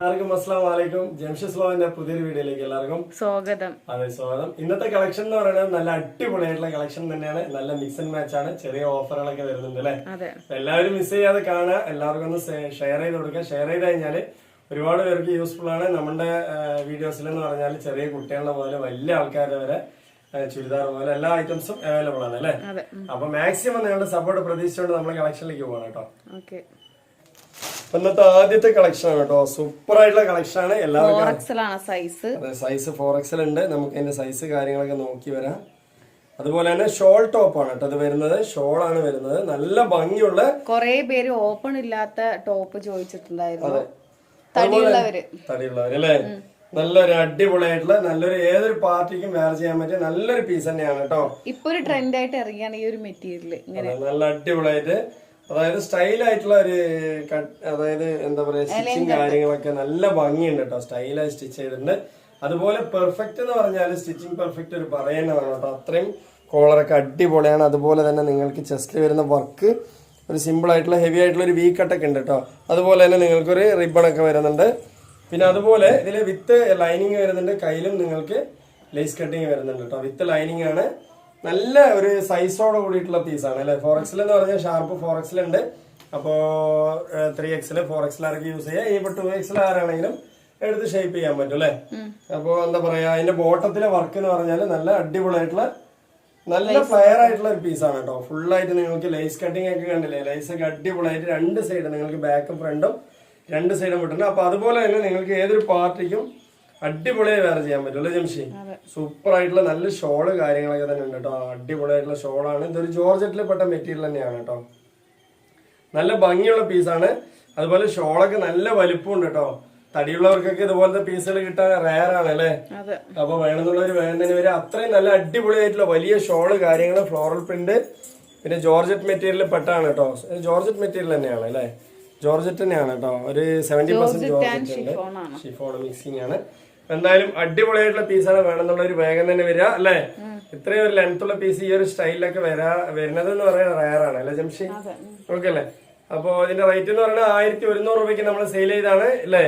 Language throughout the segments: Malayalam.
എല്ലാവർക്കും അസ്സാം വലൈക്കും ജംഷസ് ലോവിന്റെ പുതിയൊരു വീഡിയോയിലേക്ക് എല്ലാവർക്കും സ്വാഗതം. അതെ സ്വാഗതം. ഇന്നത്തെ കളക്ഷൻ എന്ന് പറയുന്നത് നല്ല അടിപൊളിയായിട്ടുള്ള കളക്ഷൻ തന്നെയാണ്. നല്ല മിക്സ് ആൻഡ് മാച്ച് ആണ്. ചെറിയ ഓഫറുകളൊക്കെ വരുന്നുണ്ട് അല്ലെ? എല്ലാവരും മിസ് ചെയ്യാതെ കാണുക. എല്ലാവർക്കും ഒന്ന് ഷെയർ ചെയ്ത് കൊടുക്കുക. ഷെയർ ചെയ്ത് കഴിഞ്ഞാൽ ഒരുപാട് പേർക്ക് യൂസ്ഫുൾ ആണ്. നമ്മുടെ വീഡിയോസിൽ എന്ന് പറഞ്ഞാൽ ചെറിയ കുട്ടികളുടെ പോലെ വലിയ ആൾക്കാരുടെ വരെ ചുരിദാർ പോലെ എല്ലാ ഐറ്റംസും അവൈലബിൾ ആണ് അല്ലെ? അപ്പൊ മാക്സിമം നിങ്ങളുടെ സപ്പോർട്ട് പ്രതീക്ഷിച്ചുകൊണ്ട് നമ്മൾ കളക്ഷനിലേക്ക് പോകണം കേട്ടോ. ഇന്നത്തെ ആദ്യത്തെ കളക്ഷൻ ആണ് കേട്ടോ. സൂപ്പർ ആയിട്ടുള്ള കളക്ഷൻ ആണ് എല്ലാവർക്കും സൈസ് സൈസ് ഫോർ എക്സൽ ഉണ്ട്. നമുക്ക് അതിന്റെ സൈസ് കാര്യങ്ങളൊക്കെ നോക്കി വരാം. അതുപോലെ തന്നെ ഷോൾ ടോപ്പ് ആണ് കേട്ടോ അത് വരുന്നത്. ഷോൾ ആണ് വരുന്നത്. നല്ല ഭംഗിയുള്ള കുറെ പേര് ഓപ്പൺ ഇല്ലാത്ത ടോപ്പ് ചോദിച്ചിട്ടുണ്ടായിരുന്നു. തടിയുള്ളവര്. അല്ലേ? നല്ലൊരു അടിപൊളിയായിട്ടുള്ള നല്ലൊരു ഏതൊരു പാർട്ടിക്കും വെയർ ചെയ്യാൻ പറ്റിയ നല്ലൊരു പീസ് തന്നെയാണ് കേട്ടോ. ഇപ്പൊ ഒരു ട്രെൻഡ് ആയിട്ട് ഇറങ്ങിയാണ് ഈ ഒരു മെറ്റീരിയൽ നല്ല അടിപൊളിയായിട്ട്. അതായത് സ്റ്റൈൽ ആയിട്ടുള്ള ഒരു അതായത് എന്താ പറയാ സ്റ്റിച്ചിങ് കാര്യങ്ങളൊക്കെ നല്ല ഭംഗിയുണ്ട് കേട്ടോ സ്റ്റൈലായി സ്റ്റിച്ച് ചെയ്തിട്ടുണ്ട്. അതുപോലെ പെർഫെക്റ്റ് എന്ന് പറഞ്ഞാൽ സ്റ്റിച്ചിങ് പെർഫെക്റ്റ് ഒരു പറയേണ്ടതാണ് കേട്ടോ അത്രയും കോളറൊക്കെ അടിപൊളിയാണ്. അതുപോലെ തന്നെ നിങ്ങൾക്ക് ചെസ്റ്റിൽ വരുന്ന വർക്ക് ഒരു സിമ്പിൾ ആയിട്ടുള്ള ഹെവി ആയിട്ടുള്ള ഒരു വീ കട്ടൊക്കെ ഉണ്ട് കേട്ടോ അതുപോലെ തന്നെ നിങ്ങൾക്കൊരു റിബൺ ഒക്കെ വരുന്നുണ്ട്. പിന്നെ അതുപോലെ ഇതിൽ വിത്ത് ലൈനിങ് വരുന്നുണ്ട്. കയ്യിലും നിങ്ങൾക്ക് ലേസ് കട്ടിങ് വരുന്നുണ്ട് കേട്ടോ വിത്ത് ലൈനിങ് ആണ്. നല്ല ഒരു സൈസോട് കൂടിയിട്ടുള്ള പീസാണ് അല്ലെ? ഫോർ എക്സിൽ എന്ന് പറഞ്ഞാൽ ഷാർപ്പ് ഫോർ എക്സിൽ ഉണ്ട്. അപ്പോ ത്രീ എക്സിൽ ഫോർ എക്സിൽ ആർക്കും യൂസ് ചെയ്യാം ഇനിയിപ്പോൾ ടു എക്സിൽ ആരാണെങ്കിലും എടുത്ത് ഷേപ്പ് ചെയ്യാൻ പറ്റും അല്ലെ? അപ്പോൾ എന്താ പറയാ അതിന്റെ ബോട്ടത്തിലെ വർക്ക് എന്ന് പറഞ്ഞാൽ നല്ല അടിപൊളിയായിട്ടുള്ള നല്ല ഫ്ലയർ ആയിട്ടുള്ള ഒരു പീസാണ് കേട്ടോ. ഫുൾ ആയിട്ട് നിങ്ങൾക്ക് ലൈസ് കട്ടിംഗ് ഒക്കെ കണ്ടില്ലേ? ലൈസ് ഒക്കെ അടിപൊളിയായിട്ട് രണ്ട് സൈഡ് നിങ്ങൾക്ക് ബാക്കും ഫ്രണ്ടും രണ്ട് സൈഡും വിട്ടുണ്ട് അപ്പൊ അതുപോലെ തന്നെ നിങ്ങൾക്ക് ഏതൊരു പാർട്ടിക്കും അടിപൊളിയായി വേറെ ചെയ്യാൻ പറ്റുമല്ലോ ജംഷി? സൂപ്പർ ആയിട്ടുള്ള നല്ല ഷോൾ കാര്യങ്ങളൊക്കെ തന്നെ ഉണ്ട് കേട്ടോ. അടിപൊളിയായിട്ടുള്ള ഷോളാണ്. ഇതൊരു ജോർജറ്റിൽ പെട്ട മെറ്റീരിയൽ തന്നെയാണ് കേട്ടോ. നല്ല ഭംഗിയുള്ള പീസാണ്. അതുപോലെ ഷോളൊക്കെ നല്ല വലിപ്പമുണ്ട് കേട്ടോ. തടിയുള്ളവർക്കൊക്കെ ഇതുപോലത്തെ പീസുകൾ കിട്ടാൻ റയർ ആണ് അല്ലേ? അപ്പൊ വേണമെന്നുള്ളവർ വേണ്ടതിന് വരെ അത്രയും നല്ല അടിപൊളിയായിട്ടുള്ള വലിയ ഷോൾ കാര്യങ്ങൾ ഫ്ലോറൽ പ്രിന്റ് പിന്നെ ജോർജറ്റ് മെറ്റീരിയൽ പെട്ടാണ് കേട്ടോ. ജോർജറ്റ് മെറ്റീരിയൽ തന്നെയാണ് അല്ലേ? ജോർജറ്റ് തന്നെയാണ് കേട്ടോ. ഒരു സെവന്റി പെർസെന്റ് ജോർജറ്റ് ഉണ്ട്. ഷിഫോൺ മിക്സിംഗ് ആണ്. എന്തായാലും അടിപൊളിയായിട്ടുള്ള പീസാണ് വേണമെന്നുള്ളൊരു വേഗം തന്നെ വരിക അല്ലേ? ഇത്രയും ഒരു ലെങ്ത് ഉള്ള പീസ് ഈ ഒരു സ്റ്റൈലിലൊക്കെ വരാ വരുന്നത് എന്ന് പറയുന്നത് റയറാണ് അല്ലേ ജംഷി? ഓക്കെ അല്ലേ? അപ്പൊ ഇതിന്റെ റേറ്റ് എന്ന് പറയുന്നത് ആയിരത്തി ഒരുന്നൂറ് രൂപയ്ക്ക് നമ്മൾ സെയിൽ ചെയ്താണ് അല്ലേ?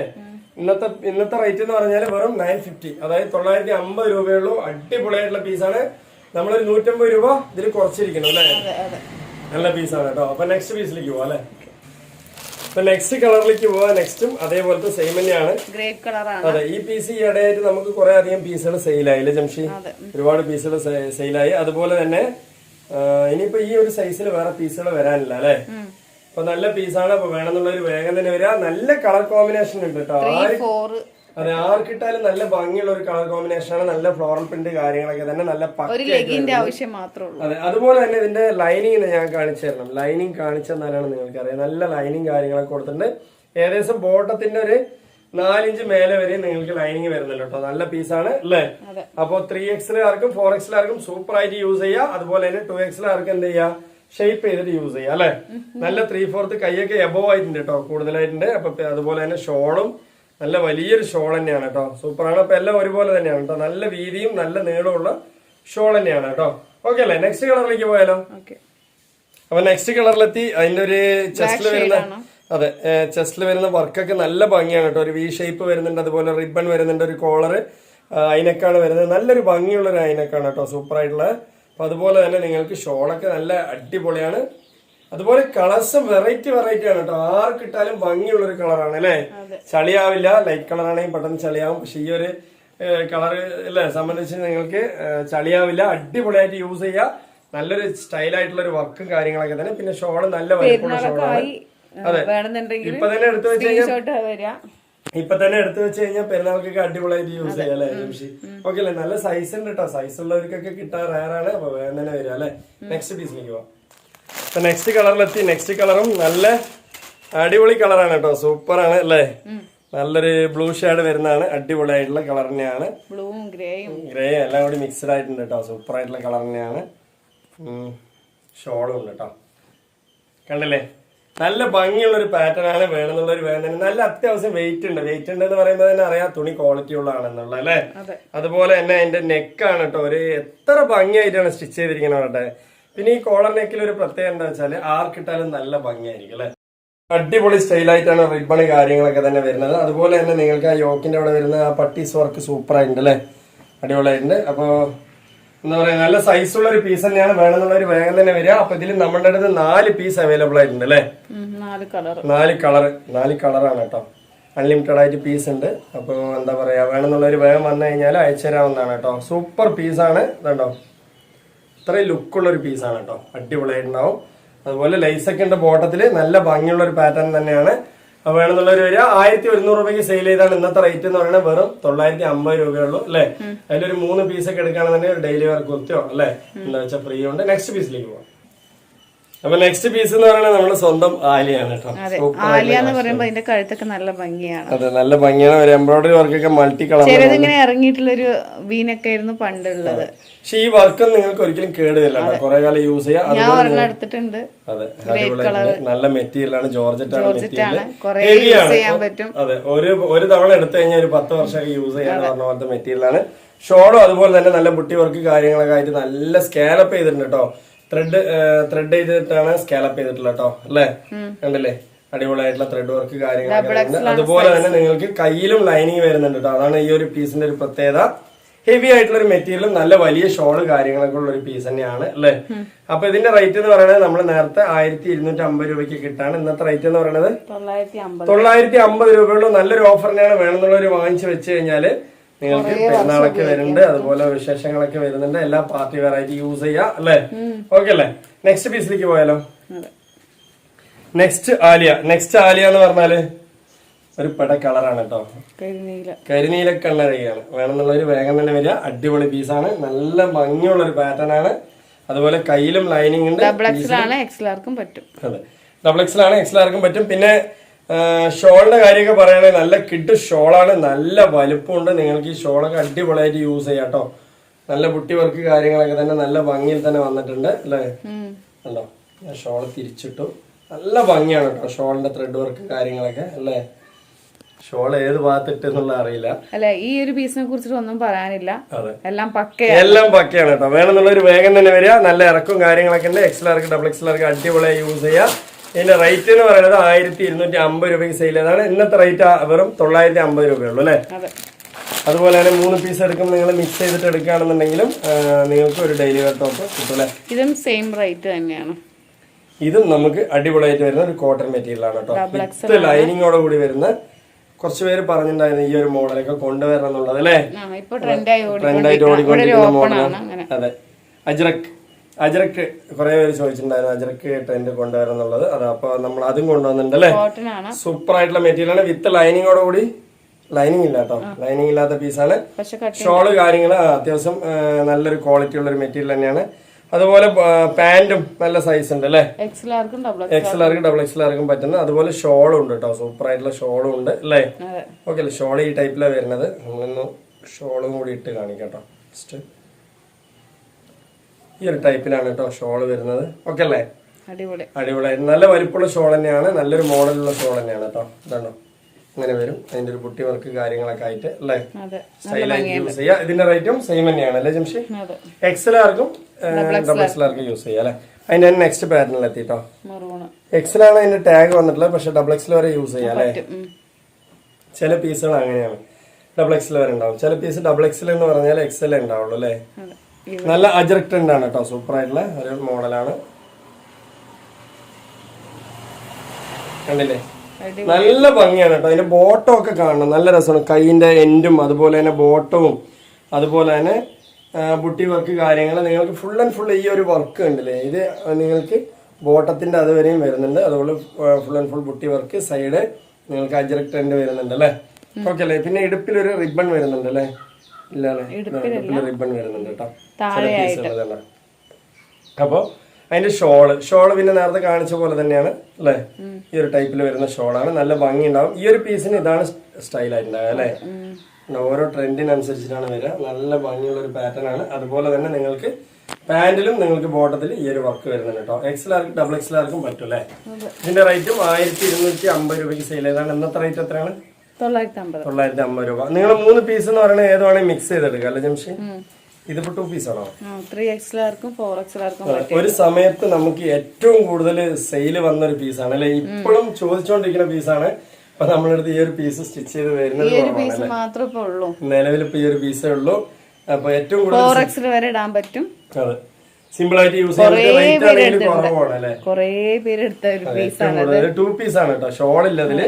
ഇന്നത്തെ ഇന്നത്തെ റേറ്റ് എന്ന് പറഞ്ഞാൽ വെറും നയൻ ഫിഫ്റ്റി അതായത് തൊള്ളായിരത്തി അമ്പത് രൂപയുള്ളൂ അടിപൊളിയായിട്ടുള്ള പീസാണ് നമ്മളൊരു നൂറ്റമ്പത് രൂപ ഇതിൽ കുറച്ചിരിക്കണം അല്ലേ? നല്ല പീസാണ് കേട്ടോ. അപ്പൊ നെക്സ്റ്റ് പീസിലേക്ക് പോവാം അല്ലേ? അപ്പൊ നെക്സ്റ്റ് കളറിലേക്ക് പോവാ. നെക്സ്റ്റും അതേപോലത്തെ സെയിം തന്നെയാണ്. ഗ്രേപ്പ് കളറാണ് അതെ ഈ പീസ് ഈ ഇടയായിട്ട് നമുക്ക് കുറെ അധികം പീസുകൾ സെയിലായി അല്ലേ ജംഷി? ഒരുപാട് പീസുകൾ സെയിലായി അതുപോലെ തന്നെ ഇനിയിപ്പോ ഈ ഒരു സൈസിൽ വേറെ പീസുകൾ വരാനില്ല അല്ലെ? അപ്പൊ നല്ല പീസാണ് അപ്പൊ വേണമെന്നുള്ള ഒരു വേഗം തന്നെ വരിക നല്ല കളർ കോമ്പിനേഷൻ ഉണ്ട് കേട്ടോ. അതെ ആർക്കിട്ടാലും നല്ല ഭംഗിയുള്ള ഒരു കളർ കോമ്പിനേഷൻ ആണ്. നല്ല ഫ്ലോറൽ പ്രിന്റ് കാര്യങ്ങളൊക്കെ തന്നെ നല്ല ഒരു ലെഗിന്റെ ആവശ്യം മാത്രമേ അതെ അതുപോലെ തന്നെ ഇതിന്റെ ലൈനിങ് ഞാൻ കാണിച്ചു തരണം. ലൈനിങ് കാണിച്ചെന്നാലാണ് നിങ്ങൾക്ക് അറിയാം നല്ല ലൈനിങ് കാര്യങ്ങളൊക്കെ കൊടുത്തിട്ടുണ്ട്. ഏകദേശം ബോട്ടത്തിന്റെ ഒരു നാലിഞ്ച് മേലെ വരെ നിങ്ങൾക്ക് ലൈനിങ് വരുന്നുണ്ട് കേട്ടോ. നല്ല പീസാണ് അല്ലേ? അപ്പൊ ത്രീ എക്സിലാർക്കും ഫോർ എക്സിലാർക്കും സൂപ്പർ ആയിട്ട് യൂസ് ചെയ്യാം. അതുപോലെ തന്നെ ടു എക്സിലാർക്കും എന്ത് ചെയ്യാം? ഷേപ്പ് ചെയ്തിട്ട് യൂസ് ചെയ്യാം അല്ലെ? നല്ല ത്രീ ഫോർത്ത് കൈയൊക്കെ എബോ ആയിട്ടുണ്ട് കേട്ടോ കൂടുതലായിട്ടുണ്ട്. അപ്പൊ അതുപോലെ തന്നെ ഷോളും നല്ല വലിയൊരു ഷോൾ തന്നെയാണ് കേട്ടോ. സൂപ്പറാണ് അപ്പൊ എല്ലാം ഒരുപോലെ തന്നെയാണ് കേട്ടോ. നല്ല വീതിയും നല്ല നീളമുള്ള ഷോൾ തന്നെയാണ് കേട്ടോ. ഓക്കെ അല്ലേ? നെക്സ്റ്റ് കളറിലേക്ക് പോയാലോ? അപ്പൊ നെക്സ്റ്റ് കളറിലെത്തി അതിന്റെ ഒരു ചെസ്റ്റിൽ വരുന്ന? അതെ ചെസ്റ്റിൽ വരുന്ന വർക്കൊക്കെ നല്ല ഭംഗിയാണ് കേട്ടോ. ഒരു വി ഷേപ്പ് വരുന്നുണ്ട് അതുപോലെ റിബൺ വരുന്നുണ്ട് ഒരു കോളർ അയിനക്കാണ് വരുന്നത്. നല്ലൊരു ഭംഗിയുള്ള ഒരു അയിനക്കാണ് കേട്ടോ. സൂപ്പർ ആയിട്ടുള്ള. അപ്പൊ അതുപോലെ തന്നെ നിങ്ങൾക്ക് ഷോളൊക്കെ നല്ല അടിപൊളിയാണ്. അതുപോലെ കളേഴ്സും വെറൈറ്റി വെറൈറ്റി ആണ് കേട്ടോ. ആർക്കിട്ടാലും ഭംഗിയുള്ള ഒരു കളറാണ് അല്ലേ? ചളിയാവില്ല ലൈറ്റ് കളർ ആണെങ്കിൽ പെട്ടെന്ന് ചളിയാവും. പക്ഷെ ഈ ഒരു കളർ അല്ലേ സംബന്ധിച്ച് നിങ്ങൾക്ക് ചളിയാവില്ല അടിപൊളിയായിട്ട് യൂസ് ചെയ്യുക നല്ലൊരു സ്റ്റൈലായിട്ടുള്ള ഒരു വർക്കും കാര്യങ്ങളൊക്കെ തന്നെ. പിന്നെ ഷോൾ നല്ല വലിപ്പമുള്ള ഷോളാണ്. അതെ. ഇപ്പൊ തന്നെ എടുത്തു വെച്ച് കഴിഞ്ഞാൽ ഇപ്പൊ തന്നെ എടുത്തു വെച്ച് കഴിഞ്ഞാൽ പെരുന്നാൾക്കൊക്കെ അടിപൊളിയായിട്ട് യൂസ് ചെയ്യാം അല്ലെ ജംഷി ഓക്കെ അല്ലേ? നല്ല സൈസ് ഉണ്ട് കേട്ടോ സൈസ് ഉള്ളവർക്കൊക്കെ കിട്ടാൻ റയറാണ് അപ്പൊ വേഗം തന്നെ വരിക അല്ലെ? നെക്സ്റ്റ് പീസിലേക്ക് പോവാം. അപ്പൊ നെക്സ്റ്റ് കളറിലെത്തി നെക്സ്റ്റ് കളറും നല്ല അടിപൊളി കളറാണ് കേട്ടോ സൂപ്പർ ആണ് അല്ലേ? നല്ലൊരു ബ്ലൂ ഷേഡ് വരുന്നതാണ്. അടിപൊളിയായിട്ടുള്ള കളർ തന്നെയാണ്. ബ്ലൂവും ഗ്രേയും ഗ്രേ എല്ലാം കൂടി മിക്സ്ഡ് ആയിട്ടുണ്ട് കേട്ടോ സൂപ്പർ ആയിട്ടുള്ള കളർ തന്നെയാണ്. ഷോളും ഉണ്ട് കേട്ടോ കണ്ടില്ലേ? നല്ല ഭംഗിയുള്ള ഒരു പാറ്റേൺ ആണ് വേണമെന്നുള്ള ഒരു വേദന നല്ല അത്യാവശ്യം വെയിറ്റ് ഉണ്ട്. വെയിറ്റ് ഉണ്ട് എന്ന് പറയുമ്പോൾ തന്നെ അറിയാം തുണി ക്വാളിറ്റി ഉള്ളതാണെന്നുള്ള അല്ലേ? അതുപോലെ തന്നെ അതിന്റെ നെക്കാണ് കേട്ടോ ഒരു എത്ര ഭംഗിയായിട്ടാണ് സ്റ്റിച്ച് ചെയ്തിരിക്കുന്നത് കേട്ടെ പിന്നെ ഈ കോളർ നെക്കിൽ ഒരു പ്രത്യേകത എന്താ വെച്ചാൽ ആർക്കിട്ടാലും നല്ല ഭംഗിയായിരിക്കും അല്ലെ? അടിപൊളി സ്റ്റൈലായിട്ടാണ് റിബണ് കാര്യങ്ങളൊക്കെ തന്നെ വരുന്നത്. അതുപോലെ തന്നെ നിങ്ങൾക്ക് ആ യോക്കിന്റെ അവിടെ വരുന്ന ആ പട്ടീസ് വർക്ക് സൂപ്പർ ആയിട്ടുണ്ട് അല്ലേ? അടിപൊളിയായിട്ടുണ്ട്. അപ്പോ എന്താ പറയാ നല്ല സൈസ് ഉള്ള ഒരു പീസ് തന്നെയാണ് വേണമെന്നുള്ള ഒരു വേഗം തന്നെ വരിക. അപ്പൊ ഇതിൽ നമ്മുടെ അടുത്ത് നാല് പീസ് അവൈലബിൾ ആയിട്ടുണ്ട് അല്ലേ? നാല് കളർ നാല് കളർ നാല് കളറാണ് കേട്ടോ. അൺലിമിറ്റഡ് ആയിട്ട് പീസ് ഉണ്ട്. അപ്പോൾ എന്താ പറയാ വേണമെന്നുള്ളൊരു വേഗം വന്നു കഴിഞ്ഞാൽ അയച്ചു തരാവുന്നതാണ് കേട്ടോ സൂപ്പർ പീസാണ് ഇതുണ്ടോ ഇത്രയും ലുക്കുള്ള ഒരു പീസാണ് കേട്ടോ. അടിപൊളിയായിട്ടുണ്ടാവും അതുപോലെ ലൈസൊക്കെ ഉണ്ട് ബോട്ടത്തിൽ നല്ല ഭംഗിയുള്ള ഒരു പാറ്റേൺ തന്നെയാണ്. അപ്പോൾ വേണമെന്നുള്ളവർ വരിക. ആയിരത്തി ഒരുന്നൂറ് രൂപയ്ക്ക് സെയിൽ ചെയ്താണ് ഇന്നത്തെ റേറ്റ് എന്ന് പറയുന്നത് വെറും തൊള്ളായിരത്തി അമ്പത് രൂപയുള്ളൂ അല്ലേ? അതിലൊരു മൂന്ന് പീസൊക്കെ എടുക്കുകയാണെന്നുണ്ടെങ്കിൽ ഒരു ഡെയിലി വർക്ക് കുർത്തിയോ അല്ലേ? എന്താ വെച്ചാൽ ഫ്രീ ഉണ്ട് നെക്സ്റ്റ് പീസിലേക്ക് പോകാം അപ്പൊ നെക്സ്റ്റ് പീസ് എന്ന് പറയുന്നത് നമ്മുടെ സ്വന്തം ആലിയാണ് കേട്ടോ. ആലിയ എന്ന് പറയുമ്പോ അതിന്റെ കഴുത്തൊക്കെ നല്ല ഭംഗിയാണ്. അതെ നല്ല ഭംഗിയാണ്. ഒരു എംബ്രോയിഡറി വർക്കൊക്കെ മൾട്ടി കളർ ഇങ്ങനെ ഇറങ്ങിയിട്ടുള്ള ഒരു വീനൊക്കെ ആയിരുന്നു പണ്ടുള്ളത്. പക്ഷെ ഈ വർക്ക് നിങ്ങൾക്ക് ഒരിക്കലും കേട്ടോ. കുറെ കാലം യൂസ് ചെയ്യാം. ഞാൻ അതുപോലെ ഒരെണ്ണം എടുത്തിട്ടുണ്ട്. നല്ല മെറ്റീരിയൽ ആണ്. ജോർജറ്റ് ആണ് മെറ്റീരിയൽ അതെ ഒരു ഒരു തവണ എടുത്തു കഴിഞ്ഞാൽ ഒരു പത്ത് വർഷമൊക്കെ യൂസ് ചെയ്യാൻ പറഞ്ഞ പോലത്തെ മെറ്റീരിയൽ ആണ്. ഷോളും അതുപോലെ തന്നെ നല്ല ബുട്ടി വർക്ക് കാര്യങ്ങളൊക്കെ ആയിട്ട് നല്ല സ്കാലപ്പ് ചെയ്തിട്ടുണ്ട് കേട്ടോ. ത്രെഡ് ത്രെഡ് ചെയ്തിട്ടാണ് സ്കാലപ്പ് ചെയ്തിട്ടുള്ളത് കേട്ടോ അല്ലേ? കണ്ടില്ലേ? അടിപൊളിയായിട്ടുള്ള ത്രെഡ് വർക്ക് കാര്യങ്ങളൊക്കെ അതുപോലെ തന്നെ നിങ്ങൾക്ക് കയ്യിലും ലൈനിങ് വരുന്നുണ്ട് കേട്ടോ അതാണ് ഈ ഒരു പീസിന്റെ ഒരു പ്രത്യേകത. ഹെവി ആയിട്ടുള്ള ഒരു മെറ്റീരിയലും നല്ല വലിയ ഷോൾ കാര്യങ്ങളൊക്കെ ഉള്ള ഒരു പീസ് തന്നെയാണ് അല്ലേ? അപ്പൊ ഇതിന്റെ റേറ്റ് എന്ന് പറയുന്നത് നമ്മൾ നേരത്തെ ആയിരത്തി ഇരുന്നൂറ്റി അമ്പത് രൂപയ്ക്ക് കിട്ടാണ്. ഇന്നത്തെ റേറ്റ് എന്ന് പറയുന്നത്? തൊള്ളായിരത്തി അമ്പത് തൊള്ളായിരത്തി അമ്പത് രൂപയുള്ള നല്ലൊരു ഓഫറിനാണ് വേണമെന്നുള്ളവർ വാങ്ങിച്ചു വെച്ച് കഴിഞ്ഞാൽ നിങ്ങൾക്ക് പെരുന്നാളൊക്കെ വരുന്നുണ്ട് അതുപോലെ വിശേഷങ്ങളൊക്കെ വരുന്നുണ്ട്. എല്ലാ പാർട്ടി വെറൈറ്റി യൂസ് ചെയ്യാ അല്ലേ? ഓക്കെ അല്ലേ? നെക്സ്റ്റ് പീസിലേക്ക് പോയാലോ? നെക്സ്റ്റ് ആലിയ. നെക്സ്റ്റ് ആലിയ എന്ന് പറഞ്ഞാൽ ഒരു പെട കളറാണ് കേട്ടോ കരിനീല. കണ്ണരയാണ് വേണമെന്നുള്ളൊരു വേഗം തന്നെ വരിക. അടിപൊളി പീസാണ് നല്ല ഭംഗിയുള്ള ഒരു പാറ്റേൺ ആണ്. അതുപോലെ കയ്യിലും ലൈനിങ് ഉണ്ട്. ഡബിൾ എക്സിലാണ് എക്സിലാർക്കും പറ്റും. അതെ. ഡബിൾ എക്സിലാണ് എക്സിലാർക്കും പറ്റും. പിന്നെ ഷോളിന്റെ കാര്യമൊക്കെ പറയുകയാണെങ്കിൽ നല്ല കിഡ് ഷോളാണ്. നല്ല വലുപ്പമുണ്ട്. നിങ്ങൾക്ക് ഈ ഷോളൊക്കെ അടിപൊളിയായിട്ട് യൂസ് ചെയ്യാം കേട്ടോ. നല്ല ബുട്ടി വർക്ക് കാര്യങ്ങളൊക്കെ തന്നെ നല്ല ഭംഗിയിൽ തന്നെ വന്നിട്ടുണ്ട് അല്ലേ? അല്ലോ ഉണ്ടോ ഞാൻ ഷോൾ തിരിച്ചിട്ടു. നല്ല ഭംഗിയാണ് കേട്ടോ ഷോളിന്റെ ത്രെഡ് വർക്ക് കാര്യങ്ങളൊക്കെ അല്ലേ? ഷോൾ ഏത് ഭാഗത്തിട്ട് എന്നുള്ള അറിയില്ല. അല്ല ഈ ഒരു പീസിനെ കുറിച്ചിട്ട് ഒന്നും പറയാനില്ല. എല്ലാം പക്കയാണ് എല്ലാം പക്കയാണ് കേട്ടോ. വേണമെന്നുള്ള ഒരു വേഗം തന്നെ വരിക. നല്ല ഇറക്കും കാര്യങ്ങളൊക്കെ ഉണ്ട്. എക്സലാർക്ക് ഡബിൾ എക്സലാർക്ക് അടിപൊളിയായി യൂസ് ചെയ്യാം. ഇതിന്റെ റേറ്റ് എന്ന് പറയുന്നത് ആയിരത്തി ഇരുന്നൂറ്റി അമ്പത് രൂപയ്ക്ക് സെയിൽ ചെയ്താണ് ഇന്നത്തെ റേറ്റ് വെറും തൊള്ളായിരത്തി അമ്പത് രൂപയുള്ളൂ അല്ലേ? അതെ. അതുപോലെ തന്നെ മൂന്ന് പീസ് എടുക്കുമ്പോൾ നിങ്ങൾ മിക്സ് ചെയ്തിട്ട് എടുക്കുകയാണെന്നുണ്ടെങ്കിലും നിങ്ങൾക്ക് ഒരു ഡെയിലി വെയർ ടോപ്പ് കിട്ടും ഇതും സെയിം റേറ്റ് തന്നെയാണ്. ഇതും നമുക്ക് അടിപൊളിയായിട്ട് വരുന്ന ഒരു കോട്ടൺ മെറ്റീരിയൽ ആണ് കേട്ടോ വിത്ത് ലൈനിങ്ങോട് കൂടി വരുന്ന കുറച്ച് പേര് പറഞ്ഞിട്ടുണ്ടായിരുന്നു ഈ ഒരു മോഡലൊക്കെ കൊണ്ടുവരണം എന്നുള്ളത് അല്ലേ? ട്രെൻഡായിട്ട് ഓടിക്കൊണ്ടിരിക്കുന്ന മോഡലാണ് അതെ. അജ്രക്. അജ്രക് കുറെ പേര് ചോദിച്ചിട്ടുണ്ടായിരുന്നു അജരക്ക് ട്രെൻഡ് കൊണ്ടുവരണം എന്നുള്ളത്. അത് അപ്പൊ നമ്മൾ അതും കൊണ്ടുവന്നിട്ടുണ്ട് അല്ലേ കോട്ടൺ ആണ്. സൂപ്പർ ആയിട്ടുള്ള മെറ്റീരിയൽ ആണ്. വിത്ത് ലൈനിങ്ങോട് കൂടി ലൈനിങ് ഇല്ല കേട്ടോ ലൈനിങ് ഇല്ലാത്ത പീസാണ് ഷോൾ കാര്യങ്ങൾ അത്യാവശ്യം നല്ലൊരു ക്വാളിറ്റി ഉള്ള ഒരു മെറ്റീരിയൽ തന്നെയാണ്. അതുപോലെ പാന്റും നല്ല സൈസ് ഉണ്ട് അല്ലേ? എക്സൽ ആർക്കും ഡബിൾ എക്സൽ ആർക്കും പറ്റുന്ന അതുപോലെ ഷോളും ഉണ്ട് കേട്ടോ സൂപ്പർ ആയിട്ടുള്ള ഷോളും ഉണ്ട് അല്ലേ? ഓക്കെ ഷോൾ ഈ ടൈപ്പിലാണ് വരുന്നത്. നമ്മളൊന്ന് ഷോളും കൂടി ഇട്ട് കാണിക്കാം കേട്ടോ ജസ്റ്റ് ഈ ഒരു ടൈപ്പിലാണ് കേട്ടോ ഷോൾ വരുന്നത്. ഓക്കെ അല്ലേ? അടിപൊളി. അടിപൊളി. നല്ല വലിപ്പമുള്ള ഷോൾ തന്നെയാണ്. നല്ലൊരു മോഡലുള്ള ഷോൾ തന്നെയാണ് കേട്ടോ. ഇതാണോ? അങ്ങനെ വരും. അതിന്റെ ഒരു പുട്ടി വർക്ക് കാര്യങ്ങളൊക്കെ ആയിട്ട് അല്ലേ? സ്റ്റൈലായിട്ട് യൂസ് ചെയ്യാം. ഇതിന്റെ റേറ്റും സെയിം തന്നെയാണ് അല്ലേ ജംഷി? എക്സലാർക്കും ഡബിൾ എക്സലാർക്കും യൂസ് ചെയ്യാം അല്ലേ? അതിന്റെ നെക്സ്റ്റ് പാറ്റേണിൽ എത്തിട്ടോ. എക്സലാണ് അതിന്റെ ടാഗ് വന്നിട്ടുള്ളത് പക്ഷെ ഡബിൾ എക്സൽ വരെ യൂസ് ചെയ്യാം അല്ലേ? ചില പീസുകൾ അങ്ങനെയാണ്. ഡബിൾ എക്സൽ വരെ ഉണ്ടാവും. ചില പീസ് ഡബിൾ എക്സൽ എന്ന് പറഞ്ഞാൽ എക്സൽ ഉണ്ടാവുള്ളൂ അല്ലേ? നല്ല അജറക് ട്രെൻഡ് ആണ് കേട്ടോ. സൂപ്പർ ആയിട്ടുള്ള ഒരു മോഡലാണ് കണ്ടില്ലേ? നല്ല ഭംഗിയാണ് കേട്ടോ. അതിന്റെ ബോട്ടം ഒക്കെ കാണണം. നല്ല രസമാണ്. കൈയിന്റെ എൻഡും അതുപോലെ തന്നെ ബോട്ടവും അതുപോലെ തന്നെ ബുട്ടി വർക്ക് കാര്യങ്ങൾ. നിങ്ങൾക്ക് ഫുൾ ആൻഡ് ഫുൾ ഈ ഒരു വർക്ക് ഉണ്ടല്ലേ ഇത് നിങ്ങൾക്ക് ബോട്ടത്തിന്റെ അതുവരെയും വരുന്നുണ്ട്. അതുപോലെ ഫുൾ ആൻഡ് ഫുൾ ബുട്ടി വർക്ക് സൈഡ് നിങ്ങൾക്ക് അജറക് ട്രെൻഡ് വരുന്നുണ്ട് അല്ലേ? ഓക്കെ അല്ലേ? പിന്നെ ഇടുപ്പിലൊരു റിബൺ വരുന്നുണ്ട് അല്ലേ? ഇല്ല അല്ലേ? ഇടുപ്പിൽ റിബൺ വരുന്നുണ്ട് കേട്ടോ. അപ്പോൾ അതിന്റെ ഷോൾ. ഷോൾ പിന്നെ നേരത്തെ കാണിച്ച പോലെ തന്നെയാണ് അല്ലേ? ഈ ഒരു ടൈപ്പിൽ വരുന്ന ഷോളാണ്. നല്ല ഭംഗി ഉണ്ടാവും ഈ ഒരു പീസിന് ഇതാണ് സ്റ്റൈൽ ആയിട്ടുണ്ടാവുക അല്ലേ? ഓരോ ട്രെൻഡിനനുസരിച്ചിട്ടാണ് വരിക. നല്ല ഭംഗിയുള്ള ഒരു പാറ്റേൺ ആണ്. അതുപോലെ തന്നെ നിങ്ങൾക്ക് പാന്റിലും നിങ്ങൾക്ക് ബോട്ടത്തിൽ ഈ ഒരു വർക്ക് വരുന്നുണ്ട് കേട്ടോ. എക്സൽ ആർക്കും ഡബിൾ എക്സൽ ആർക്കും പറ്റും അല്ലേ? ഇതിന്റെ റേറ്റും ആയിരത്തി ഇരുന്നൂറ്റി അമ്പത് രൂപയ്ക്ക് സെയിൽ ചെയ്താണ് ഇന്നത്തെ റേറ്റ് എത്രയാണ്? തൊള്ളായിരത്തി അമ്പത് തൊള്ളായിരത്തി അമ്പത് രൂപ. നിങ്ങൾ മൂന്ന് പീസ് എന്ന് പറയുന്നത് ഏതുവാണെങ്കിൽ മിക്സ് ചെയ്തെടുക്കുക അല്ലേ ജംഷി ഇതിപ്പോ ടു പീസ് ആണോ? ത്രീ എക്സിലാർക്കും ഫോർ എക്സിലാർക്കും പറ്റും ഒരു സമയത്ത് നമുക്ക് ഏറ്റവും കൂടുതൽ സെയിൽ വന്ന ഒരു പീസാണ് അല്ലെ? ഇപ്പോഴും ചോദിച്ചുകൊണ്ടിരിക്കുന്ന പീസാണ് അപ്പൊ നമ്മളടുത്ത് ഈ ഒരു പീസ് സ്റ്റിച്ച് ചെയ്ത് വരുന്നത് നിലവിൽ ഇപ്പൊ ഈ ഒരു പീസേ ഉള്ളൂ. അപ്പൊ ഏറ്റവും കൂടുതൽ ഫോർ എക്സിൽ വരെ ഇടാൻ പറ്റും. അതെ. സിമ്പിൾ ആയിട്ട് യൂസ് ചെയ്യാൻ കുറവാണ് അല്ലെ? കുറേ പേര് എടുത്ത ഒരു പീസ് ഏറ്റവും കൂടുതൽ. ടു പീസ് ആണ് കേട്ടോ ഷോൾ ഇല്ല അതിൽ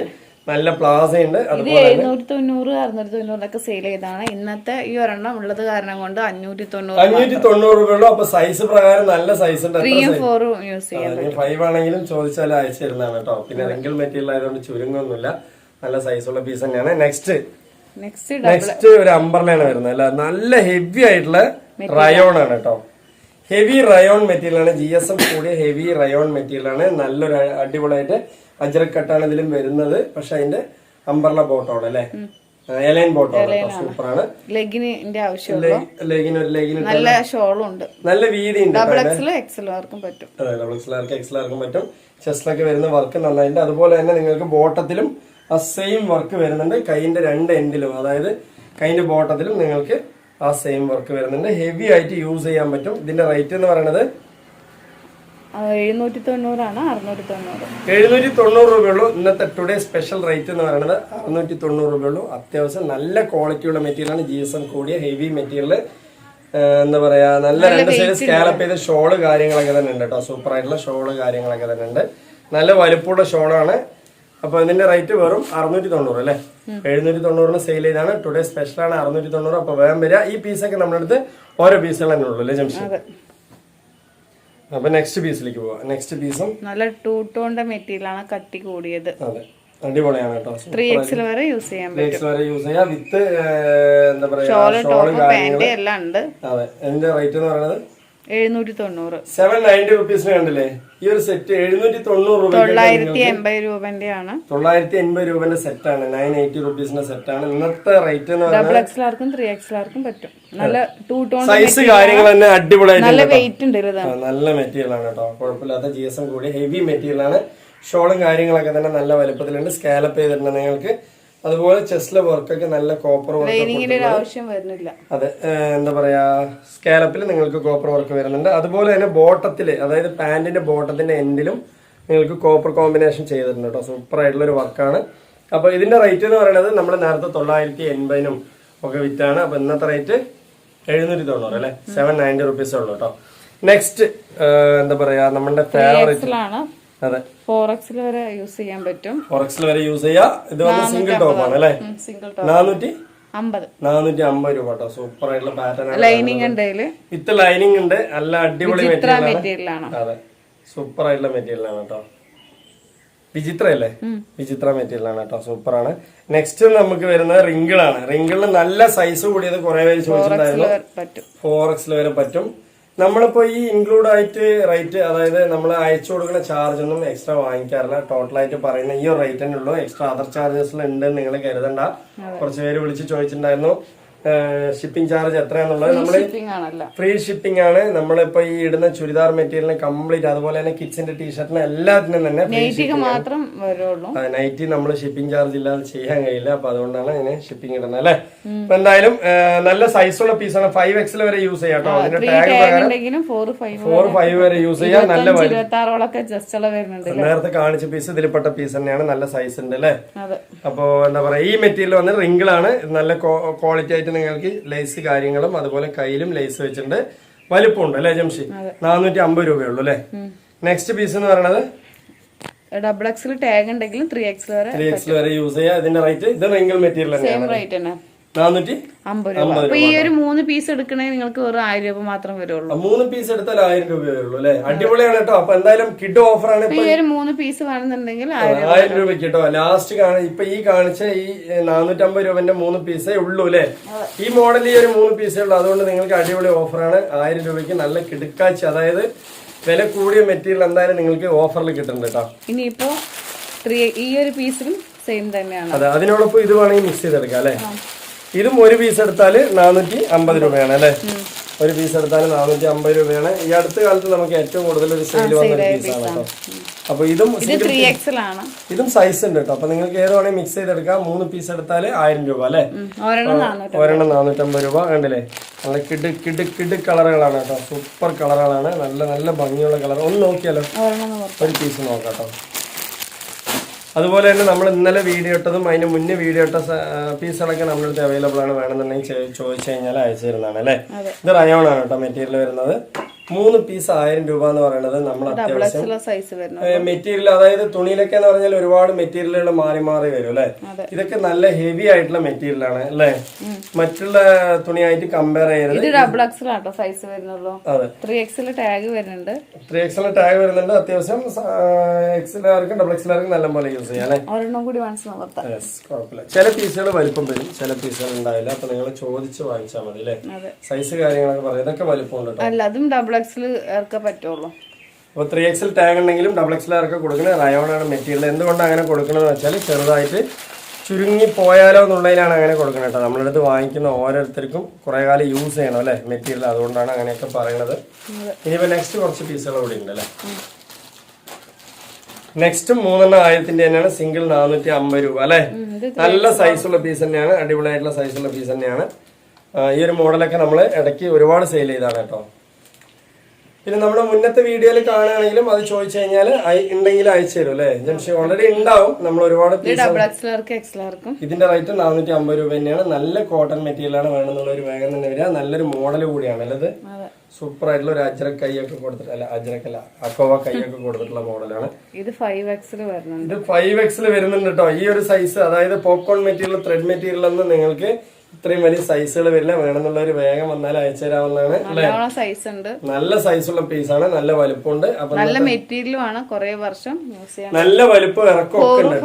നല്ല പ്ലാസ ഉണ്ട്. ഇത് എഴുന്നൂറ്റി തൊണ്ണൂറ് അറുന്നൂറ്റി തൊണ്ണൂറിനൊക്കെ സെയിൽ ചെയ്താണ് ഇന്നത്തെ ഈ ഒരെണ്ണം ഉള്ളത് കാരണം കൊണ്ട് അഞ്ഞൂറ്റി തൊണ്ണൂറ് അഞ്ഞൂറ്റി തൊണ്ണൂറ് രൂപയുള്ളൂ. അപ്പൊ സൈസ് പ്രകാരം നല്ല സൈസ് ഉണ്ട്. ത്രീയും ഫോറും യൂസ് ചെയ്യാം ഫൈവ് ആണെങ്കിലും ചോദിച്ചാൽ അയച്ചു തരുന്നതാണ് കേട്ടോ. പിന്നെ റിങ്കിൾ മെറ്റീരിയൽ ആയതുകൊണ്ട് ചുരുങ്ങൊന്നുമില്ല. നല്ല സൈസുള്ള പീസ് തന്നെയാണ്. നെക്സ്റ്റ് നെക്സ്റ്റ് ഒരു അമ്പർലയാണ് വരുന്നത്. അല്ല നല്ല ഹെവി ആയിട്ടുള്ള റയോൺ ആണ് കേട്ടോ. ഹെവി റയോൺ മെറ്റീരിയൽ ആണ്. ജി എസ് എം കൂടിയ ഹെവി റയോൺ മെറ്റീരിയൽ ആണ്. നല്ലൊരു അടിപൊളിയായിട്ട് അജ്രക്കട്ടാണ് ഇതിലും വരുന്നത്. പക്ഷെ അതിന്റെ അമ്പർല ബോട്ടമാണ് അല്ലെ? എലൈൻ ബോട്ടമാണ് സൂപ്പർ ആണ് ലെഗിനിന്റെ ആവശ്യമുള്ളൂ. ലെഗിന് ഒരു ലെഗിന് നല്ല ഷോളും ഉണ്ട്. നല്ല വീതി ഉണ്ട് ഡബിൾ എക്സിൽ എക്സലുകാർക്കും പറ്റും. അതെ ഡബിൾ എക്സ്ലാർക്ക് എക്സ്ലാർക്കും പറ്റും. ചെസ്റ്റിലൊക്കെ വരുന്ന വർക്ക് നന്നായിട്ടുണ്ട്. അതുപോലെ തന്നെ നിങ്ങൾക്ക് ബോട്ടത്തിലും ആ സെയിം വർക്ക് വരുന്നുണ്ട്. കൈന്റെ രണ്ട് എൻഡിലും അതായത് കൈന്റെ ബോട്ടത്തിലും നിങ്ങൾക്ക് ആ സെയിം വർക്ക് വരുന്നുണ്ട്. ഹെവി ആയിട്ട് യൂസ് ചെയ്യാൻ പറ്റും. ഇതിന്റെ റേറ്റ് എന്ന് പറയുന്നത് എഴുന്നൂറ്റി തൊണ്ണൂറാണ് അറുന്നൂറ്റി തൊണ്ണൂറ് എഴുന്നൂറ്റി തൊണ്ണൂറ് രൂപയുള്ളൂ ഇന്നത്തെ ടുഡേ സ്പെഷ്യൽ റേറ്റ് എന്ന് പറയുന്നത് അറുന്നൂറ്റി തൊണ്ണൂറ് രൂപയുള്ളൂ അത്യാവശ്യം നല്ല ക്വാളിറ്റിയുള്ള മെറ്റീരിയലാണ് ജി എസ് എം കൂടിയ ഹെവി മെറ്റീരിയൽ എന്താ പറയാ നല്ല രണ്ട് സൈഡ് സ്കാലപ്പ് ചെയ്ത ഷോൾ കാര്യങ്ങളൊക്കെ തന്നെ ഉണ്ട് കേട്ടോ. സൂപ്പർ ആയിട്ടുള്ള ഷോൾ കാര്യങ്ങളൊക്കെ തന്നെ ഉണ്ട്. നല്ല വലുപ്പമുള്ള ഷോളാണ് അപ്പൊ ഇതിന്റെ റേറ്റ് വെറും അറുന്നൂറ്റി തൊണ്ണൂറ് അല്ലെ? എഴുന്നൂറ്റി തൊണ്ണൂറിന് സെയിൽ ചെയ്താണ്. ടുഡേ സ്പെഷ്യൽ ആണ് അറുന്നൂറ്റി തൊണ്ണൂറ് അപ്പൊ വേഗം വരിക. ഈ പീസൊക്കെ നമ്മുടെ അടുത്ത് ഓരോ പീസുകൾ തന്നെ ഉള്ളൂ അല്ലേ ജംഷി അപ്പൊ നെക്സ്റ്റ് പീസിലേക്ക് പോവാം. നെക്സ്റ്റ് പീസും നല്ല ടൂ ടോണിന്റെ മെറ്റീരിയൽ ആണ് കട്ടി കൂടിയത്. അതെ. അടിപൊളിയാണ് കേട്ടോ. ത്രീ എക്സിൽ വരെ യൂസ് ചെയ്യാൻ വരെ യൂസ് ചെയ്യാം. വിത്ത് എന്താ പറയാ ഷോൾ ഷോൾ എല്ലാം ഉണ്ട്. അതെ. ഇതിന്റെ റേറ്റ് എന്ന് പറയുന്നത് എഴുന്നൂറ്റി തൊണ്ണൂറ് സെവൻ നയന്റി റുപ്പീസിന് കണ്ടില്ലേ? ഈ ഒരു സെറ്റ് എഴുന്നൂറ്റി തൊണ്ണൂറ് രൂപ തൊള്ളായിരത്തി എൺപത് രൂപന്റെ ആണ് തൊള്ളായിരത്തി എൺപത് രൂപന്റെ സെറ്റാണ് നയൻ എയ്റ്റി റുപ്പീസിന്റെ സെറ്റാണ് ഇന്നത്തെ റേറ്റ് എന്ന് പറയുന്നത് ഡബിൾ എക്സിലാർക്കും ത്രീ എക്സിലാർക്കും പറ്റും. നല്ല ടൂ ടോൺ സൈസ് കാര്യങ്ങൾ തന്നെ അടിപൊളിയായിട്ട് നല്ല വെയിറ്റ് ഉണ്ട് നല്ല മെറ്റീരിയൽ ആണ് കേട്ടോ. കുഴപ്പമില്ലാത്ത ജി എസ് എം കൂടി ഹെവി മെറ്റീരിയൽ ആണ്. ഷോളും കാര്യങ്ങളൊക്കെ തന്നെ നല്ല വലുപ്പത്തിലുണ്ട്. സ്കാലപ്പ് ചെയ്തിട്ടുണ്ട് നിങ്ങൾക്ക്. അതുപോലെ ചെസ്റ്റിലെ വർക്കൊക്കെ നല്ല കോപ്പർ വർക്ക് അതെ എന്താ പറയാ സ്കാലപ്പിൽ നിങ്ങൾക്ക് കോപ്പർ വർക്ക് വരുന്നുണ്ട്. അതുപോലെ തന്നെ ബോട്ടത്തിൽ അതായത് പാന്റിന്റെ ബോട്ടത്തിന്റെ എൻഡിലും നിങ്ങൾക്ക് കോപ്പർ കോമ്പിനേഷൻ ചെയ്തിട്ടുണ്ട് കേട്ടോ സൂപ്പർ ആയിട്ടുള്ള ഒരു വർക്കാണ് അപ്പൊ ഇതിന്റെ റേറ്റ് എന്ന് പറയുന്നത് നമ്മൾ നേരത്തെ തൊള്ളായിരത്തി എൺപതിനും ഒക്കെ വിറ്റാണ്. അപ്പൊ ഇന്നത്തെ റേറ്റ് എഴുന്നൂറ്റി തൊണ്ണൂറ് അല്ലെ? സെവൻ നയന്റി റുപ്പീസേ ഉള്ളൂ കേട്ടോ നെക്സ്റ്റ് എന്താ പറയാ നമ്മുടെ ഫേവറേറ്റ് അതെ. ഫോർ വരെ യൂസ് ചെയ്യാൻ പറ്റും. ഫോറക്സിൽ വരെ യൂസ് ചെയ്യാ. ഇത് വന്ന് സിംഗിൾ ടോപ്പ് ആണ് അല്ലേ? സിംഗിൾ നാനൂറ്റി അമ്പത് നാനൂറ്റി? അമ്പത്. രൂപ കേട്ടോ. സൂപ്പർ ആയിട്ടുള്ള പാറ്റേൺ ലൈനിങ് ഉണ്ട് വിത്ത് ലൈനിങ് ഉണ്ട്. നല്ല അടിപൊളി മെറ്റീരിയൽ ആണ്. അതെ. സൂപ്പർ ആയിട്ടുള്ള മെറ്റീരിയൽ ആണ് കേട്ടോ. വിചിത്ര അല്ലേ വിചിത്ര മെറ്റീരിയൽ ആണ് കേട്ടോ. സൂപ്പർ ആണ്. നെക്സ്റ്റ് നമുക്ക് വരുന്നത് റിങ്കിളാണ് റിങ്കിളിന് നല്ല സൈസ് കൂടിയത് കുറെ പേര് ചോദിച്ചിട്ടുണ്ടായിരുന്നു. ഫോർ എക്സിൽ വരെ പറ്റും. നമ്മളിപ്പോ ഈ ഇൻക്ലൂഡ് ആയിട്ട് റേറ്റ് അതായത് നമ്മൾ അയച്ചു കൊടുക്കുന്ന ചാർജ് ഒന്നും എക്സ്ട്രാ വാങ്ങിക്കാറില്ല. ടോട്ടലായിട്ട് പറയുന്ന ഈ റേറ്റ് തന്നെ ഉള്ളൂ. എക്സ്ട്രാ അതർ ചാർജസ് ഉണ്ട് നിങ്ങൾ കരുതണ്ട. കുറച്ച് പേര് വിളിച്ച് ചോദിച്ചിട്ടുണ്ടായിരുന്നു. ഷിപ്പിംഗ് ചാർജ് എത്രയാന്നുള്ളത് നമ്മൾ ഫ്രീ ഷിപ്പിംഗ് ആണ്. നമ്മളിപ്പോ ഈ ഇടുന്ന ചുരിദാർ മെറ്റീരിയലിന് കംപ്ലീറ്റ് അതുപോലെ തന്നെ കിഡ്സിന്റെ ടീഷർട്ടിന് എല്ലാത്തിനും തന്നെ മാത്രം നൈറ്റി നമ്മൾ ഷിപ്പിംഗ് ചാർജ് ഇല്ലാതെ ചെയ്യാൻ കഴിയില്ല. അപ്പൊ അതുകൊണ്ടാണ് അതിന് ഷിപ്പിംഗ് ഇടുന്നത് അല്ലെ? അപ്പൊ എന്തായാലും നല്ല സൈസുള്ള പീസാണ് ഫൈവ് എക്സിൽ വരെ യൂസ് ചെയ്യാം കേട്ടോ. അതിന്റെ ടാഗ് പ്രകാരം ഫോർ ഫൈവ് വരെ. യൂസ് ചെയ്യാം. നല്ല നേരത്തെ കാണിച്ച പീസ് ഇതിൽപ്പെട്ട പീസ് തന്നെയാണ്. നല്ല സൈസ് ഉണ്ട് അല്ലെ അപ്പോ എന്താ പറയാ ഈ മെറ്റീരിയൽ വന്ന് റിങ്കിളാണ് നല്ല ക്വാളിറ്റി ആയിട്ട് നിങ്ങൾക്ക് ലേസ് കാര്യങ്ങളും അതുപോലെ കയ്യിലും ലേസ് വെച്ചിട്ടുണ്ട്. വലിപ്പമുണ്ട് അല്ലേ ജംഷി? നാനൂറ്റി അമ്പത് രൂപയുള്ളൂ അല്ലെ? നെക്സ്റ്റ് പീസ് എന്ന് പറയുന്നത് ഡബിൾ എക്സിൽ ടാഗ് ഉണ്ടെങ്കിലും ത്രീ എക്സിൽ വരെ ത്രീ എക്സിൽ വരെ യൂസ് ചെയ്യാം. ഇതിന്റെ റേറ്റ് ഇത് റിംഗിൾ മെറ്റീരിയൽ തന്നെയാണ്. റേറ്റ് തന്നെ. നാനൂറ്റി അമ്പത് രൂപ. അപ്പൊ ഈ ഒരു മൂന്ന് പീസ് നിങ്ങൾക്ക് വെറും ആയിരം രൂപ മാത്രം വരുള്ളൂ. മൂന്ന് പീസ് എടുത്താൽ ആയിരം രൂപ വരുള്ളൂ അല്ലെ? അടിപൊളിയാണ് കേട്ടോ. അപ്പൊ എന്തായാലും കിഡ് ഓഫർ ആണ് ഈ ഒരു മൂന്ന് പീസ് വേണമെന്നുണ്ടെങ്കിൽ ആയിരം രൂപ കിട്ടോ. ലാസ്റ്റ് ഇപ്പൊ ഈ കാണിച്ച ഈ നാനൂറ്റമ്പത് രൂപന്റെ മൂന്ന് പീസേ ഉള്ളൂ അല്ലെ? ഈ മോഡൽ ഈ ഒരു മൂന്ന് പീസേ ഉള്ളൂ. അതുകൊണ്ട് നിങ്ങൾക്ക് അടിപൊളി ഓഫറാണ് ആയിരം രൂപയ്ക്ക് നല്ല കിടുക്കാച്ചി. അതായത് വില കൂടിയ മെറ്റീരിയൽ എന്തായാലും നിങ്ങൾക്ക് ഓഫറിൽ കിട്ടുന്നുണ്ട് കേട്ടോ. ഇനിയിപ്പോ ഈ ഒരു പീസിലും സെയിം തന്നെയാണ്. അതെ അതിനോടൊപ്പം ഇത് വേണമെങ്കിൽ മിക്സ് ചെയ്തെടുക്കാം അല്ലെ? ഇതും ഒരു പീസ് എടുത്താൽ നാനൂറ്റി അമ്പത് രൂപയാണ് അല്ലേ? ഒരു പീസ് എടുത്താൽ നാനൂറ്റി അമ്പത് രൂപയാണ്. ഈ അടുത്ത കാലത്ത് നമുക്ക് ഏറ്റവും കൂടുതൽ ഒരു സെയിൽ വന്ന ഒരു പീസാണ് കേട്ടോ. അപ്പൊ ഇതും ഇത് സൈസ് ഉണ്ട് കേട്ടോ. അപ്പൊ നിങ്ങൾക്ക് ഏത് വേണമെങ്കിൽ മിക്സ് ചെയ്തെടുക്കാം. മൂന്ന് പീസ് എടുത്താൽ ആയിരം രൂപ അല്ലേ? ഒരെണ്ണം നാനൂറ്റമ്പത്. രൂപ കണ്ടില്ലേ? നല്ല കിട് കിട് കിട് കളറുകളാണ് കേട്ടോ. സൂപ്പർ കളറുകളാണ്. നല്ല നല്ല ഭംഗിയുള്ള കളർ. ഒന്ന് നോക്കിയാലോ? ഒരു പീസ് നോക്കാം കേട്ടോ. അതുപോലെ തന്നെ നമ്മൾ ഇന്നലെ വീഡിയോ ഇട്ടതും അതിന് മുന്നേ വീഡിയോ ഇട്ട പീസുകളൊക്കെ നമ്മുടെ അടുത്ത് അവൈലബിൾ ആണ്. വേണമെന്നുണ്ടെങ്കിൽ ചോദിച്ചു കഴിഞ്ഞാൽ അയച്ചു തരുന്നതാണ് അല്ലേ? ഇത് റയോൺ ആണ് കേട്ടോ മെറ്റീരിയൽ വരുന്നത്. മൂന്ന് പീസ് ആയിരം രൂപ എന്ന് പറയുന്നത് നമ്മൾ അത്യാവശ്യം. മെറ്റീരിയൽ അതായത് തുണിയിലൊക്കെ എന്ന് പറഞ്ഞാൽ ഒരുപാട് മെറ്റീരിയലുകൾ മാറി മാറി വരും അല്ലെ? ഇതൊക്കെ നല്ല ഹെവി ആയിട്ടുള്ള മെറ്റീരിയൽ ആണ് അല്ലെ? മറ്റുള്ള തുണിയായിട്ട് കമ്പയർ ചെയ്യരുത്. ഇത് ഡബിൾ എക്സൽ ആട്ടോ സൈസ് വരുന്നുള്ളൂ. ത്രീ എക്സിലെ ടാഗ് വരുന്നുണ്ട്. ത്രീ എക്സൽ ടാഗ് വരുന്നുണ്ട്. അത്യാവശ്യം എക്സിലാർക്കും ഡബിൾ എക്സിലാർക്കും നല്ല പോലെ യൂസ് ചെയ്യാം അല്ലേ? ഒരെണ്ണം കൂടി കുഴപ്പമില്ല. ചില പീസുകൾ വലിപ്പം വരും ചില പീസുകൾ ഉണ്ടാവില്ല. അപ്പൊ നിങ്ങൾ ചോദിച്ച് വാങ്ങിച്ചാൽ മതി അല്ലെ? സൈസ് കാര്യങ്ങളൊക്കെ പറയാം ഇതൊക്കെ വലിപ്പം ഉണ്ട് അല്ല അതും ഡബിൾ എക്സൽ ഇറക്കാൻ പറ്റുള്ളൂ? അപ്പോൾ ത്രീ എക്സൽ ടാഗ് ഉണ്ടെങ്കിലും ഡബിൾ എക്സൽ ആർക്ക് കൊടുക്കുന്നത് റയോണാണ് മെറ്റീരിയൽ എന്തുകൊണ്ട് അങ്ങനെ കൊടുക്കണമെന്ന് വെച്ചാൽ ചെറുതായിട്ട് ചുരുങ്ങി പോയാലോ എന്നുള്ളതിലാണ് അങ്ങനെ കൊടുക്കുന്നത് കേട്ടോ നമ്മളടുത്ത് വാങ്ങിക്കുന്ന ഓരോരുത്തർക്കും കുറേ കാലം യൂസ് ചെയ്യണം അല്ലേ? മെറ്റീരിയൽ അതുകൊണ്ടാണ് അങ്ങനെയൊക്കെ പറയുന്നത് ഇനിയിപ്പോൾ നെക്സ്റ്റ് കുറച്ച് പീസുകൾ കൂടി ഉണ്ട് അല്ലേ നെക്സ്റ്റ് മൂന്നെണ്ണം ആയിരത്തിന്റെ തന്നെയാണ്. സിംഗിൾ നാനൂറ്റി അമ്പത് രൂപ അല്ലേ? നല്ല സൈസുള്ള പീസ് തന്നെയാണ്. അടിപൊളിയായിട്ടുള്ള സൈസുള്ള പീസ് തന്നെയാണ്. ഈ ഒരു മോഡലൊക്കെ നമ്മൾ ഇടയ്ക്ക് ഒരുപാട് സെയിൽ ചെയ്താണ് കേട്ടോ പിന്നെ നമ്മുടെ മുന്നത്തെ വീഡിയോയിൽ കാണുകയാണെങ്കിലും അത് ചോദിച്ചു കഴിഞ്ഞാൽ ഉണ്ടെങ്കിൽ അയച്ചു തരും അല്ലേ? ജംഷി ഓൾറെഡി ഉണ്ടാവും. നമ്മൾ ഒരുപാട് ഇതിന്റെ റേറ്റ് നാനൂറ്റി അമ്പത് രൂപ തന്നെയാണ്. നല്ല കോട്ടൺ മെറ്റീരിയൽ ആണ് വേണമെന്നുള്ള ഒരു വേഗം തന്നെ വരിക. നല്ലൊരു മോഡൽ കൂടിയാണ്. അല്ലത് സൂപ്പർ ആയിട്ടുള്ള ഒരു അജ്രക് കൈയൊക്കെ കൊടുത്തിട്ടല്ല അജ്രക്കല്ല അക്കോവ കൈയൊക്കെ കൊടുത്തിട്ടുള്ള മോഡലാണ് ഇത് ഫൈവ് എക്സൽ വരുന്നുണ്ട്. ഇത് ഫൈവ് എക്സിൽ വരുന്നുണ്ട് കേട്ടോ ഈ ഒരു സൈസ് അതായത് പോപ്കോൺ മെറ്റീരിയൽ ത്രെഡ് മെറ്റീരിയൽ ഒന്നും നിങ്ങൾക്ക് ഇത്രയും വലിയ സൈസുകൾ വരില്ല. വേണമെന്നുള്ളവർ വേഗം വന്നാൽ അയച്ചു തരാവുന്നതാണ്. സൈസ് ഉണ്ട്. നല്ല സൈസുള്ള പീസ് ആണ്. നല്ല വലുപ്പമുണ്ട്. അപ്പൊ നല്ല മെറ്റീരിയലും ആണ്. കുറെ വർഷം യൂസ് ചെയ്യാൻ നല്ല വലുപ്പം ഇറക്കം ഒക്കെ ഉണ്ട്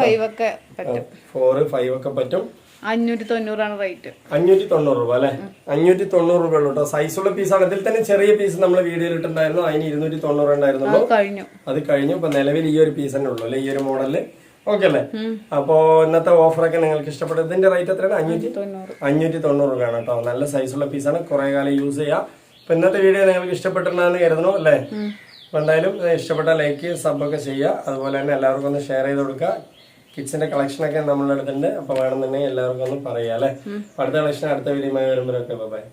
ഫൈവ് ഒക്കെ പറ്റും. അഞ്ഞൂറ്റി തൊണ്ണൂറാണ് റേറ്റ് അഞ്ഞൂറ്റി തൊണ്ണൂറ് രൂപ അല്ലെ? അഞ്ഞൂറ്റി തൊണ്ണൂറ് രൂപ ഉള്ളൂ കേട്ടോ. സൈസുള്ള പീസാണ് ഇതിൽ തന്നെ ചെറിയ പീസ് നമ്മൾ വീഡിയോയിൽ ഇട്ടുണ്ടായിരുന്നു അതിന് ഇരുന്നൂറ്റി തൊണ്ണൂറ് ഉണ്ടായിരുന്നുള്ളൂ. അത് കഴിഞ്ഞു. അത് കഴിഞ്ഞു. ഇപ്പൊ നിലവിൽ ഈ ഒരു പീസ് തന്നെ ഉള്ളൂ അല്ലെ? ഈ ഒരു മോഡലിൽ ഓക്കെ അല്ലേ? അപ്പോ ഇന്നത്തെ ഓഫറൊക്കെ നിങ്ങൾക്ക് ഇഷ്ടപ്പെട്ടത് ഇതിന്റെ റേറ്റ് എത്രയാണ്? അഞ്ഞൂറ്റി തൊണ്ണൂറ്. അഞ്ഞൂറ്റി തൊണ്ണൂറ് രൂപയാണ് കേട്ടോ. നല്ല സൈസുള്ള പീസാണ് കുറെ കാലം യൂസ് ചെയ്യാം. അപ്പൊ ഇന്നത്തെ വീഡിയോ നിങ്ങൾക്ക് ഇഷ്ടപ്പെട്ടിട്ടുണ്ടെന്ന് കരുതുന്നു അല്ലേ? അപ്പൊ എന്തായാലും ഇഷ്ടപ്പെട്ട ലൈക്ക് സബ് ഒക്കെ ചെയ്യുക. അതുപോലെ തന്നെ എല്ലാവർക്കും ഒന്ന് ഷെയർ ചെയ്ത് കൊടുക്കുക. കിഡ്സിന്റെ കളക്ഷൻ ഒക്കെ നമ്മളുടെ അടുത്തുണ്ട്. അപ്പൊ വേണമെന്നുണ്ടെങ്കിൽ എല്ലാവർക്കും ഒന്ന് പറയാം അല്ലേ? അടുത്ത കളക്ഷൻ അടുത്ത വീഡിയോ വരുമ്പോഴൊക്കെ ബൈ